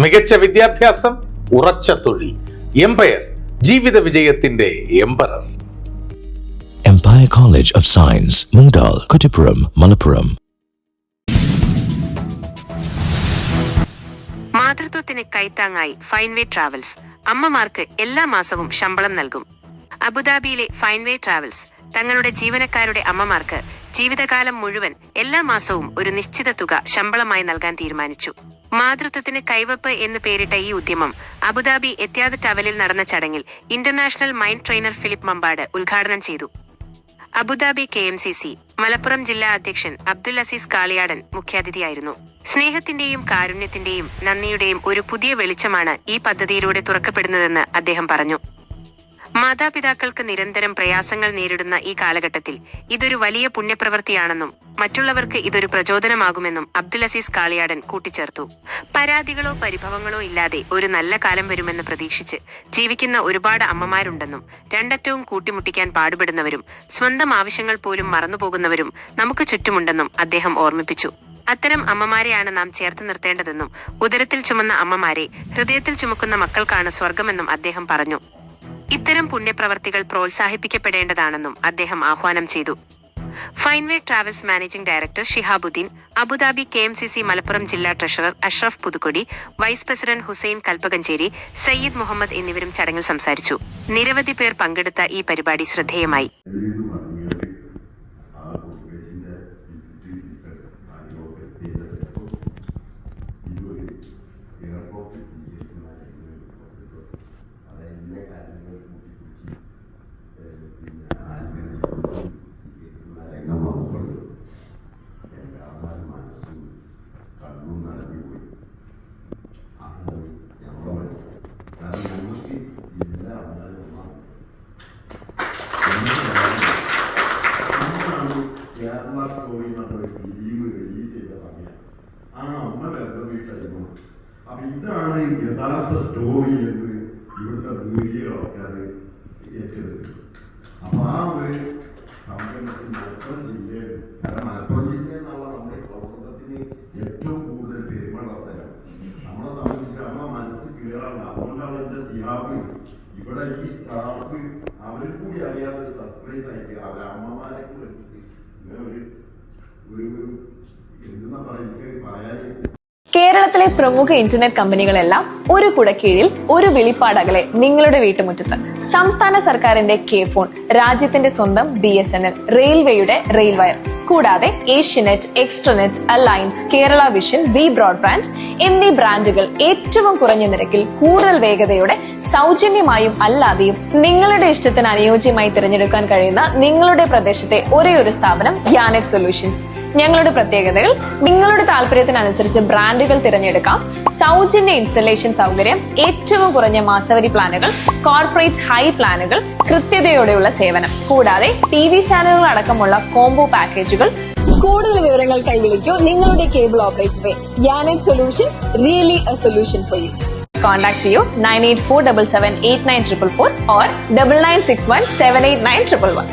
മികച്ച വിദ്യാഭ്യാസം ഉറച്ച തൊഴിൽ എംപയർ ജീവിത വിജയത്തിന്റെ emperor empire college of science Mundal, Kuttippuram Malappuram മാതൃത്വത്തിന് കൈത്താങ്ങായി ഫൈൻവേ ട്രാവൽസ്. അമ്മമാർക്ക് എല്ലാ മാസവും ശമ്പളം നൽകും. അബുദാബിയിലെ ഫൈൻവേ ട്രാവൽസ് തങ്ങളുടെ ജീവനക്കാരുടെ അമ്മമാർക്ക് ജീവിതകാലം മുഴുവൻ എല്ലാ മാസവും ഒരു നിശ്ചിത തുക ശമ്പളമായി നൽകാൻ തീരുമാനിച്ചു. മാതൃത്വത്തിന് കൈവപ്പ് എന്ന് പേരിട്ട ഈ ഉദ്യമം അബുദാബി എത്യാദ് ടവലിൽ നടന്ന ചടങ്ങിൽ international mind trainer Philip Mampad ഉദ്ഘാടനം ചെയ്തു. Abu Dhabi K M C C Malappuram ജില്ലാ അധ്യക്ഷൻ അബ്ദുൽ അസീസ് കാളിയാടൻ മുഖ്യാതിഥിയായിരുന്നു. സ്നേഹത്തിന്റെയും കാരുണ്യത്തിന്റെയും നന്ദിയുടെയും ഒരു പുതിയ വെളിച്ചമാണ് ഈ പദ്ധതിയിലൂടെ തുറക്കപ്പെടുന്നതെന്ന് അദ്ദേഹം പറഞ്ഞു. മാതാപിതാക്കൾക്ക് നിരന്തരം പ്രയാസങ്ങൾ നേരിടുന്ന ഈ കാലഘട്ടത്തിൽ ഇതൊരു വലിയ പുണ്യപ്രവൃത്തിയാണെന്നും മറ്റുള്ളവർക്ക് ഇതൊരു പ്രചോദനമാകുമെന്നും അബ്ദുൽ അസീസ് കാളിയാടൻ കൂട്ടിച്ചേർത്തു. പരാതികളോ പരിഭവങ്ങളോ ഇല്ലാതെ ഒരു നല്ല കാലം വരുമെന്ന് പ്രതീക്ഷിച്ച് ജീവിക്കുന്ന ഒരുപാട് അമ്മമാരുണ്ടെന്നും രണ്ടറ്റവും കൂട്ടിമുട്ടിക്കാൻ പാടുപെടുന്നവരും സ്വന്തം ആവശ്യങ്ങൾ പോലും മറന്നുപോകുന്നവരും നമുക്ക് ചുറ്റുമുണ്ടെന്നും അദ്ദേഹം ഓർമ്മിപ്പിച്ചു. അത്തരം അമ്മമാരെയാണ് നാം ചേർത്ത് നിർത്തേണ്ടതെന്നും ഉദരത്തിൽ ചുമന്ന അമ്മമാരെ ഹൃദയത്തിൽ ചുമക്കുന്ന മക്കൾക്കാണ് സ്വർഗമെന്നും അദ്ദേഹം പറഞ്ഞു. ഇത്തരം പുണ്യപ്രവർത്തികൾ പ്രോത്സാഹിപ്പിക്കപ്പെടേണ്ടതാണെന്നും അദ്ദേഹം ആഹ്വാനം ചെയ്തു. Fineway travels managing director Shihabuddin Abu Dhabi K M C C Malappuram ജില്ലാ treasurer Ashraf Puthukkodi vice president Hussain Kalpakanchery Sayyid Muhammad എന്നിവരും ചടങ്ങിൽ സംസാരിച്ചു. നിരവധി പേർ പങ്കെടുത്ത ഈ പരിപാടി ശ്രദ്ധേയമായി. കേരള സ്റ്റോറി നമ്മൾ ഫിലിം റിലീസ് ചെയ്ത സമയം. ആ അമ്മ വീട്ടായിരുന്നു അപ്പൊ ഇതാണ് യഥാർത്ഥ സ്റ്റോറി എന്ന് ഇവിടുത്തെ മീഡിയകളൊക്കെ അത് ഏറ്റെടുത്തു അപ്പൊ ആ ഒരു സംരംഭത്തിൽ മലപ്പുറം ജില്ലയിൽ കാരണം മലപ്പുറം ജില്ല എന്നുള്ള നമ്മുടെ സൗഹൃദത്തിന് ഏറ്റവും കൂടുതൽ പെരുമയുള്ള സ്ഥലം. നമ്മളെ സംബന്ധിച്ച് നമ്മളെ മനസ്സ് ക്ലിയറാണ് അതുകൊണ്ടാണ് എന്റെ സിഹാബ് ഇവിടെ ഈ സ്റ്റാഫ് അവരും കൂടി അറിയാതെ ഒരു സർപ്രൈസ് ആയിട്ട് അവരെ അമ്മമാരെ കൂടെ കേരളത്തിലെ പ്രമുഖ ഇന്റർനെറ്റ് കമ്പനികളെല്ലാം ഒരു കുടക്കീഴിൽ ഒരു വെളിപ്പാടകലെ നിങ്ങളുടെ വീട്ടുമുറ്റത്ത്. സംസ്ഥാന സർക്കാരിന്റെ കെ ഫോൺ രാജ്യത്തിന്റെ സ്വന്തം ബി എസ് എൻ എൽ റെയിൽവേയുടെ റെയിൽവയർ കൂടാതെ Asianet extranet alliance Kerala vision V broadband എന്നീ ബ്രാൻഡുകൾ ഏറ്റവും കുറഞ്ഞ നിരക്കിൽ കൂടുതൽ വേഗതയോടെ സൗജന്യമായും അല്ലാതെയും നിങ്ങളുടെ ഇഷ്ടത്തിന് അനുയോജ്യമായി തിരഞ്ഞെടുക്കാൻ കഴിയുന്ന നിങ്ങളുടെ പ്രദേശത്തെ ഒരേ ഒരു സ്ഥാപനം ഗ്യാനക് സൊല്യൂഷൻസ് ഞങ്ങളുടെ പ്രത്യേകതകൾ നിങ്ങളുടെ താല്പര്യത്തിനനുസരിച്ച് ബ്രാൻഡുകൾ തിരഞ്ഞെടുക്കാം സൗജന്യ ഇൻസ്റ്റലേഷൻ സൗകര്യം ഏറ്റവും കുറഞ്ഞ മാസവരി പ്ലാനുകൾ കോർപ്പറേറ്റ് ഹൈ പ്ലാനുകൾ കൃത്യതയോടെയുള്ള സേവനം. കൂടാതെ ടി വി ചാനലുകൾ അടക്കമുള്ള കോംബോ പാക്കേജുകൾ കൂടുതൽ വിവരങ്ങൾ കൈവിളിക്കൂ നിങ്ങളുടെ cable ഓപ്പറേറ്ററെ Ynet solutions really a solution for you contact ചെയ്യൂ nine eight four double seven eight nine triple four or double nine six one seven eight nine triple one